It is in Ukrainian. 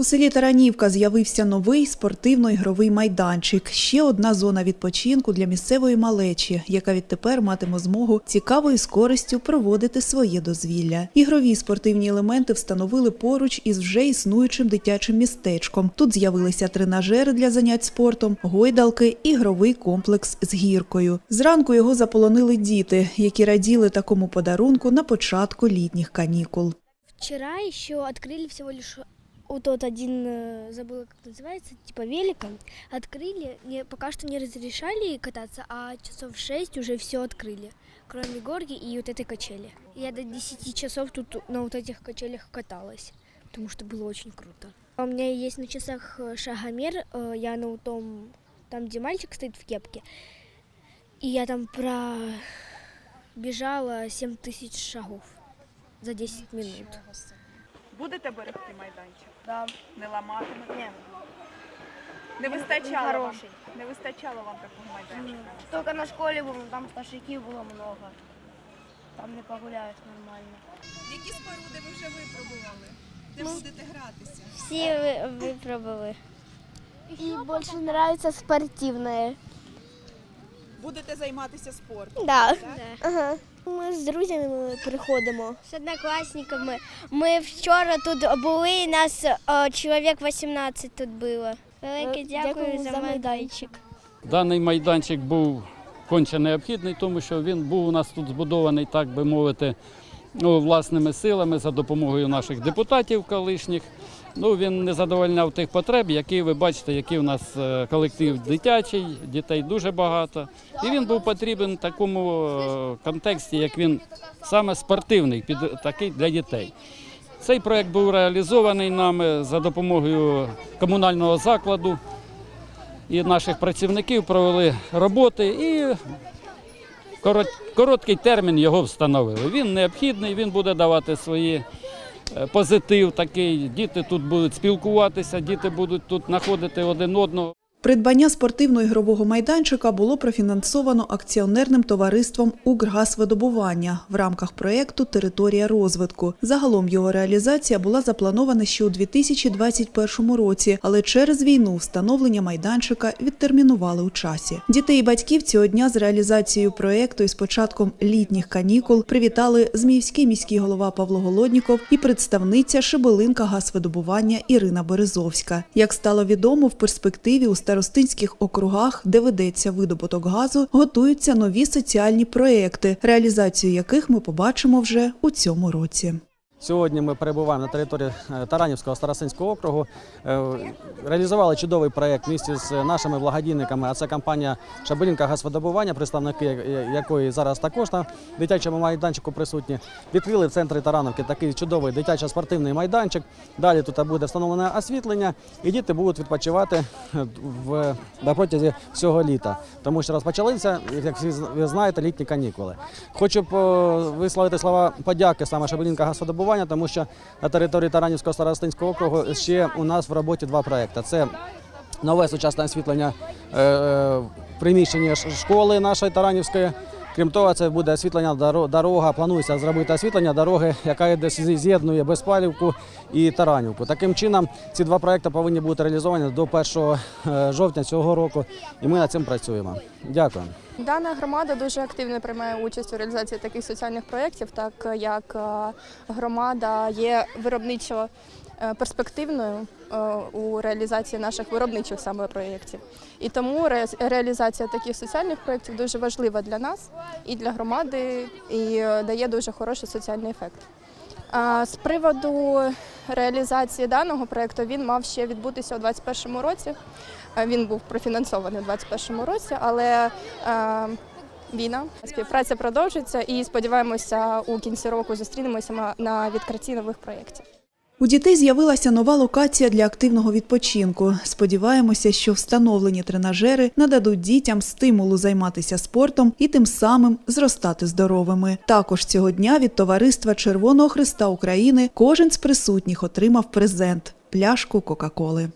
У селі Таранівка з'явився новий спортивно-ігровий майданчик. Ще одна зона відпочинку для місцевої малечі, яка відтепер матиме змогу цікавою з користю проводити своє дозвілля. Ігрові спортивні елементи встановили поруч із вже існуючим дитячим містечком. Тут з'явилися тренажери для занять спортом, гойдалки, ігровий комплекс з гіркою. Зранку його заполонили діти, які раділи такому подарунку на початку літніх канікул. Вчера еще открыли всего лишь вот тот один, э, забыла как называется, типа велика. Открыли, не, пока что не разрешали кататься, а часов 6 уже все открыли. Кроме горки и вот этой качели. Я до 10 часов тут на вот этих качелях каталась, потому что было очень круто. У меня есть на часах э, шагомер, э, я на том, там где мальчик стоит в кепке, и я там пробежала 7 тысяч шагов за 10 минут. Будете берегти майданчик? Да. Не ламатимете? Ні. Не вистачало вам, хороший. не вистачало вам такого майданчика? Только на школе было, там старшаків було много. Там не погуляєш нормально. Які споруди ви вже випробували? Де будете гратися? Всі випробували. І більше подобається спортивне. Будете займатися спортом? Да. Ага. Ми з друзями приходимо. З однокласниками. Ми вчора тут були, нас о, чоловік 18 тут було. Велике дякую, за майданчик. Даний майданчик був конче необхідний, тому що він був у нас тут збудований, так би мовити, ну, власними силами за допомогою наших депутатів колишніх. Ну, він не задовольняв тих потреб, які ви бачите, який у нас е, колектив дитячий, дітей дуже багато. І він був потрібен в такому е, контексті, як він саме спортивний, під такий для дітей. Цей проект був реалізований нами за допомогою комунального закладу і наших працівників провели роботи і короткий термін його встановили. Він необхідний, він буде давати свої позитив такий. Діти тут будуть спілкуватися, діти будуть тут знаходити один одного. Придбання спортивно-ігрового майданчика було профінансовано акціонерним товариством «Укргазвидобування» в рамках проєкту Територія розвитку. Загалом його реалізація була запланована ще у 2021 році, але через війну встановлення майданчика відтермінували у часі. Дітей і батьків цього дня з реалізацією проєкту і з початком літніх канікул привітали Зміївський міський голова Павло Голодніков і представниця Шебелинка газвидобування Ірина Березовська. Як стало відомо, в перспективі у старостинських округах, де ведеться видобуток газу, готуються нові соціальні проекти, реалізацію яких ми побачимо вже у цьому році. Сьогодні ми перебуваємо на території е, Таранівського старостинського округу. Е, Реалізували чудовий проєкт місті з нашими благодійниками. А це компанія Шабелінка газвидобування, представники якої зараз також на дитячому майданчику присутні. Відкрили в центрі Тарановки такий чудовий дитячо-спортивний майданчик. Далі тут буде встановлене освітлення, і діти будуть відпочивати е, в на протязі всього літа, тому що розпочалися, як ви знаєте, літні канікули. Хочу висловити слова подяки саме Шабелінка газвидобування, тому що на території Таранівського старостинського округу ще у нас в роботі два проекти. Це нове сучасне освітлення е, е, приміщення школи нашої Таранівської. Крім того, це буде освітлення дорога. Планується зробити освітлення дороги, яка з'єднує Безпалівку і Таранівку. Таким чином, ці два проекти повинні бути реалізовані до 1 е, жовтня цього року, і ми над цим працюємо. Дякую. Дана громада дуже активно приймає участь у реалізації таких соціальних проєктів, так як е, громада є виробничо е, перспективною е, у реалізації наших виробничих саме проєктів. І тому реалізація таких соціальних проєктів дуже важлива для нас і для громади, і е, дає дуже хороший соціальний ефект. З приводу реалізації даного проєкту він мав ще відбутися у 2021 році. Е, Він був профінансований у 2021 році, але е, війна, співпраця продовжується і сподіваємося, у кінці року зустрінемося на відкритті нових проєктів. У дітей з'явилася нова локація для активного відпочинку. Сподіваємося, що встановлені тренажери нададуть дітям стимулу займатися спортом і тим самим зростати здоровими. Також цього дня від товариства Червоного Христа України кожен з присутніх отримав презент пляшку Кока-Коли.